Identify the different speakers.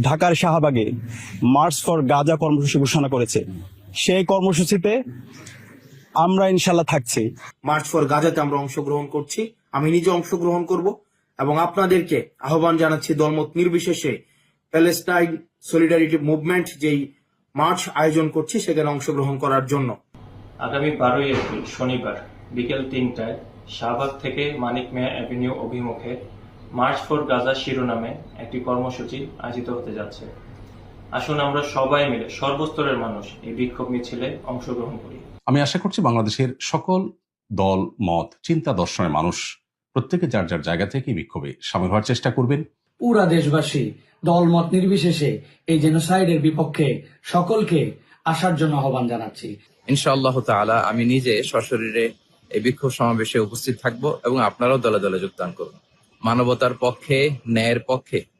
Speaker 1: ঢাকার শাহবাগে March for Gaza কর্মসূচি ঘোষণা করেছে। সেই কর্মসূচিতে আমরা ইনশাল্লাহ থাকছি।
Speaker 2: মার্চ ফর গাজাতে আমরা অংশগ্রহণ করছি। আমি নিজে অংশগ্রহণ করব এবং আপনাদেরকে আহ্বান জানাচ্ছি দলমত নির্বিশেষে প্যালেস্টাইন সলিডারিটি মুভমেন্ট যেই মার্চ আয়োজন করছি সেখানে অংশগ্রহণ করার জন্য।
Speaker 3: আগামী বারোই এপ্রিল শনিবার বিকেল তিনটায় শাহবাগ থেকে মানিক মেয়া অ্যাভিনিউ অভিমুখে মার্চ ফর গাজা শিরোনামে একটি কর্মসূচি আয়োজিত হতে যাচ্ছে। আসুন আমরা সবাই মিলে সর্বস্তরের মানুষ এই বিক্ষোভ মিছিলে অংশগ্রহণ করি।
Speaker 4: আমি আশা করছি বাংলাদেশের সকল দল মত চিন্তা দর্শনের মানুষ প্রত্যেকে যার যার জায়গা থেকে বিক্ষোভে সামিল হওয়ার চেষ্টা করবেন।
Speaker 5: পুরা দেশবাসী দলমত নির্বিশেষে এই জেনোসাইডের বিপক্ষে সকলকে আসার জন্য আহ্বান জানাচ্ছি।
Speaker 6: ইনশাআল্লাহ তাআলা আমি নিজে সশরীরে এই বিক্ষোভ সমাবেশে উপস্থিত থাকব এবং আপনারাও দলে দলে যোগদান করুন। মানবতার পক্ষে ন্যায়ের পক্ষে।